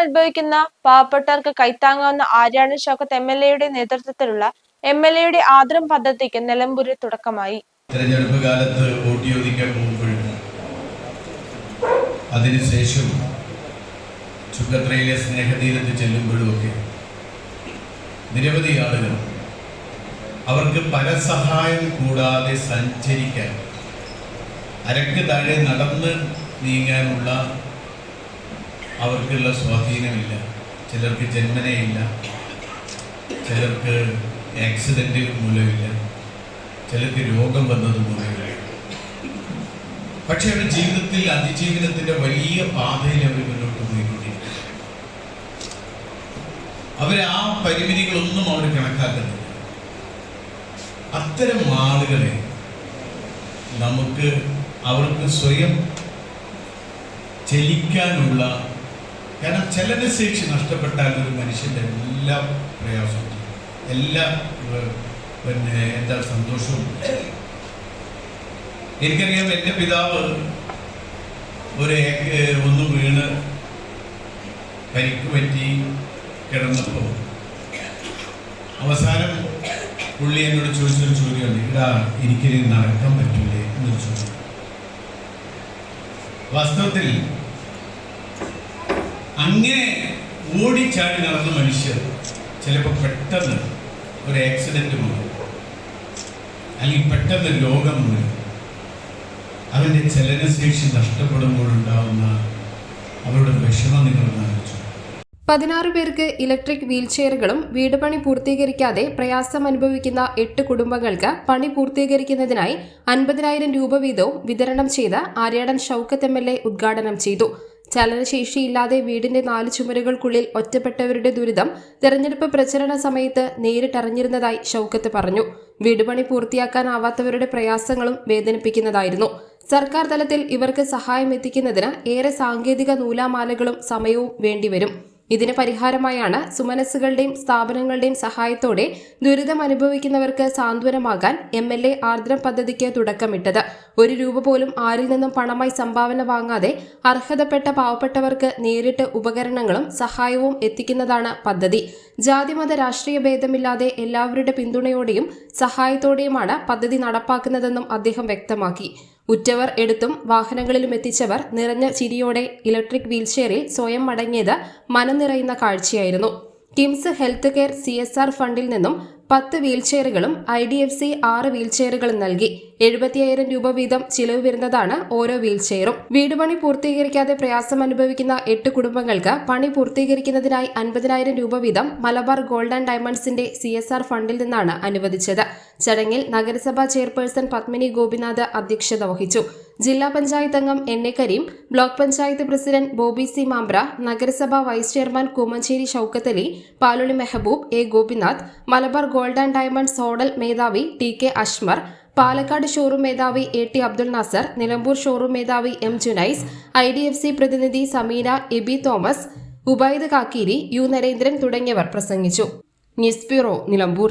അനുഭവിക്കുന്ന പാവപ്പെട്ടവർക്ക് കൈത്താങ്ങാവുന്ന ആര്യാണ ഷൗക്കത്ത് എം എൽ എയുടെ നേതൃത്വത്തിലുള്ള എം എൽ എയുടെ ആദരം പദ്ധതിക്ക് നിലമ്പൂരിൽ തുടക്കമായി. തെരഞ്ഞെടുപ്പ് കാലത്ത് വോട്ട് ചോദിക്കാൻ പോകുമ്പോഴും അതിനുശേഷം ചുങ്കത്രയിലെ സ്നേഹതീരത്ത് ചെല്ലുമ്പോഴുമൊക്കെ നിരവധി ആളുകൾ അവർക്ക് പരസഹായം കൂടാതെ സഞ്ചരിക്കാൻ അരക്ക് താഴെ നടന്ന് നീങ്ങാനുള്ള അവർക്കുള്ള സ്വാധീനമില്ല. ചിലർക്ക് ജന്മനയില്ല. ചിലർക്ക് ആക്സിഡന്റ് മൂലമില്ല. ചിലർക്ക് രോഗം വന്നത് മൂലമില്ല. പക്ഷെ അവരുടെ ജീവിതത്തിൽ അതിജീവനത്തിന്റെ വലിയ പാതയിൽ അവർ മുന്നോട്ട് പോയിക്കൊണ്ടിരിക്കും അവർ ആ പരിമിതികളൊന്നും അവർ കണക്കാക്കുന്നില്ല. അത്തരം ആളുകളെ നമുക്ക് അവർക്ക് സ്വയം ചലിക്കാനുള്ള കാരണം ചലനശേഷി നഷ്ടപ്പെട്ടാൽ ഒരു മനുഷ്യന്റെ എല്ലാ പ്രയാസവും എല്ലാ പിന്നെ എന്താ സന്തോഷവും എനിക്കറിയാം എന്റെ പിതാവ് ഒരു ഒന്ന് വീണ് കരിക്ക് പറ്റി കിടന്നപ്പോൾ അവസാനം പുള്ളി എന്നോട് ചോദിച്ചൊരു ചോദ്യമുണ്ട്. ഇടാ എനിക്കിനി നടക്കാൻ പറ്റൂലേ? എന്നൊരു ചോദ്യം. വാസ്തവത്തിൽ അങ്ങനെ ഓടിച്ചാടി നടന്ന മനുഷ്യർ ചിലപ്പോൾ പെട്ടെന്ന് ഒരു ആക്സിഡന്റ് മൂലം അല്ലെങ്കിൽ പെട്ടെന്ന് രോഗം മൂലം അവന്റെ ചലനശേഷി നഷ്ടപ്പെടുമ്പോഴുണ്ടാവുന്ന അവരുടെ വിഷമം ആലോചിച്ചു. പതിനാറ് പേർക്ക് ഇലക്ട്രിക് വീൽചെയറുകളും വീട് പണി പൂർത്തീകരിക്കാതെ പ്രയാസം അനുഭവിക്കുന്ന എട്ട് കുടുംബങ്ങൾക്ക് പണി പൂർത്തീകരിക്കുന്നതിനായി അൻപതിനായിരം രൂപ വീതവും വിതരണം ചെയ്ത് ആര്യാടൻ ഷൌക്കത്ത് എം ഉദ്ഘാടനം ചെയ്തു. ചലനശേഷിയില്ലാതെ വീടിന്റെ നാല് ചുമരുകൾക്കുള്ളിൽ ഒറ്റപ്പെട്ടവരുടെ ദുരിതം തെരഞ്ഞെടുപ്പ് പ്രചരണ സമയത്ത് നേരിട്ടറിഞ്ഞിരുന്നതായി ഷൌക്കത്ത് പറഞ്ഞു. വീടുപണി പൂർത്തിയാക്കാനാവാത്തവരുടെ പ്രയാസങ്ങളും വേദനിപ്പിക്കുന്നതായിരുന്നു. സർക്കാർ തലത്തിൽ ഇവർക്ക് സഹായം എത്തിക്കുന്നതിന് ഏറെ സാങ്കേതിക നൂലാമാലകളും സമയവും വേണ്ടിവരും. ഇതിന് പരിഹാരമായാണ് സുമനസ്സുകളുടെയും സ്ഥാപനങ്ങളുടെയും സഹായത്തോടെ ദുരിതം അനുഭവിക്കുന്നവർക്ക് സാന്ത്വനമാകാൻ എം എൽ എ ആർദ്രം പദ്ധതിക്ക് തുടക്കമിട്ടത്. ഒരു രൂപ പോലും ആരിൽ നിന്നും പണമായി സംഭാവന വാങ്ങാതെ അർഹതപ്പെട്ട പാവപ്പെട്ടവർക്ക് നേരിട്ട് ഉപകരണങ്ങളും സഹായവും എത്തിക്കുന്നതാണ് പദ്ധതി. ജാതിമത രാഷ്ട്രീയ ഭേദമില്ലാതെ എല്ലാവരുടെ പിന്തുണയോടെയും സഹായത്തോടെയുമാണ് പദ്ധതി നടപ്പാക്കുന്നതെന്നും അദ്ദേഹം വ്യക്തമാക്കി. ഉറ്റവർ എടുത്തും വാഹനങ്ങളിലും എത്തിച്ചവർ നിറഞ്ഞ ചിരിയോടെ ഇലക്ട്രിക് വീൽചെയറിൽ സ്വയം മടങ്ങിയത് മനം നിറയുന്ന കാഴ്ചയായിരുന്നു. KIMS health care C S R ഫണ്ടിൽ നിന്നും പത്ത് വീൽചെയറുകളും ഐ ഡി എഫ് സി ആറ് വീൽചെയറുകളും നൽകി. എഴുപത്തിയായിരം രൂപ വീതം ചിലവ് വരുന്നതാണ് ഓരോ വീൽചെയറും. വീട് പണി പൂർത്തീകരിക്കാതെ പ്രയാസം അനുഭവിക്കുന്ന എട്ട് കുടുംബങ്ങൾക്ക് പണി പൂർത്തീകരിക്കുന്നതിനായി അൻപതിനായിരം രൂപ വീതം മലബാർ ഗോൾഡ് ആൻഡ് ഡയമണ്ട്സിന്റെ സി ഫണ്ടിൽ നിന്നാണ് അനുവദിച്ചത്. ചടങ്ങിൽ നഗരസഭാ ചെയർപേഴ്സൺ പത്മിനി ഗോപിനാഥ് അധ്യക്ഷത വഹിച്ചു. ജില്ലാ പഞ്ചായത്ത് അംഗം N A Kareem block panchayat president Bobby C Mambra നഗരസഭാ vice chairman Koomancheri Shoukath Ali Paluli Mehaboob A Gopinath Malabar gold and diamonds ഹോഡൽ മേധാവി T K Ashmar Palakkad showroom മേധാവി A T Abdul Nasar Nilambur showroom മേധാവി M Junais I D F C പ്രതിനിധി Sameena Aby Thomas Ubaid Kakkeeri U Narendran തുടങ്ങിയവർ പ്രസംഗിച്ചു. News bureau Nilambur.